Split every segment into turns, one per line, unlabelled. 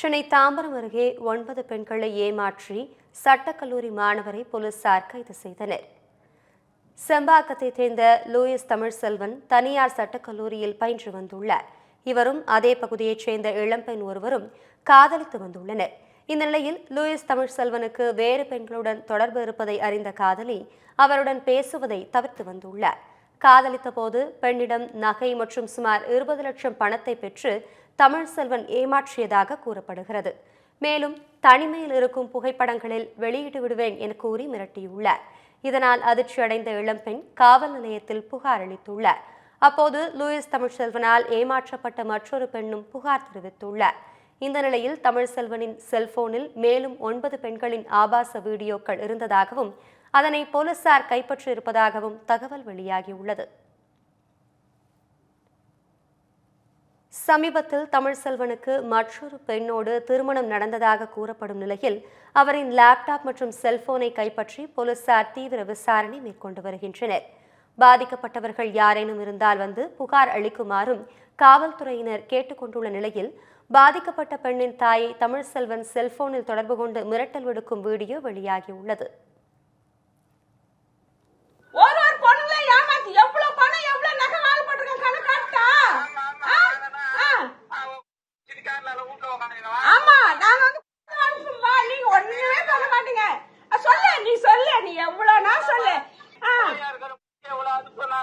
சென்னை தாம்பரம் அருகே ஒன்பது பெண்களை ஏமாற்றி சட்டக்கல்லூரி மாணவரை போலீசார் கைது செய்தனர். செம்பாக்கத்தைச் சேர்ந்த லூயிஸ் தமிழ்செல்வன் தனியார் சட்டக்கல்லூரியில் பயின்று வந்துள்ளார். இவரும் அதே பகுதியைச் சேர்ந்த இளம்பெண் ஒருவரும் காதலித்து வந்துள்ளனர். இந்த நிலையில் லூயிஸ் தமிழ்செல்வனுக்கு வேறு பெண்களுடன் தொடர்பு இருப்பதை அறிந்த காதலி அவருடன் பேசுவதை தவிர்த்து வந்துள்ளார். காதலித்த போது பெண்ணிடம் நகை மற்றும் சுமார் இருபது லட்சம் பணத்தை பெற்று தமிழ்செல்வன் ஏமாற்றியதாக கூறப்படுகிறது. மேலும் தனிமையில் இருக்கும் புகைப்படங்களில் வெளியிட்டு விடுவேன் என கூறி மிரட்டியுள்ளார். இதனால் அதிர்ச்சியடைந்த இளம்பெண் காவல் நிலையத்தில் புகார் அளித்துள்ளார். அப்போது லூயிஸ் தமிழ்செல்வனால் ஏமாற்றப்பட்ட மற்றொரு பெண்ணும் புகார் தெரிவித்துள்ளார். இந்த நிலையில் தமிழ்செல்வனின் செல்போனில் மேலும் ஒன்பது பெண்களின் ஆபாச வீடியோக்கள் இருந்ததாகவும் அதனை போலீசார் கைப்பற்றியிருப்பதாகவும் தகவல் வெளியாகியுள்ளது. சமீபத்தில் தமிழ் செல்வனுக்கு மற்றொரு பெண்ணோடு திருமணம் நடந்ததாக கூறப்படும் நிலையில் அவரின் லேப்டாப் மற்றும் செல்போனை கைப்பற்றி போலீசார் தீவிர விசாரணை மேற்கொண்டு வருகின்றனர். பாதிக்கப்பட்டவர்கள் யாரேனும் இருந்தால் வந்து புகார் அளிக்குமாறும் காவல்துறையினர் கேட்டுக்கொண்டுள்ள நிலையில் பாதிக்கப்பட்ட பெண்ணின் தாயை தமிழ்செல்வன் செல்போனில் தொடர்பு கொண்டு மிரட்டல் விடுக்கும் வீடியோ வெளியாகியுள்ளது.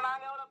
நாங்க எவ்வளவு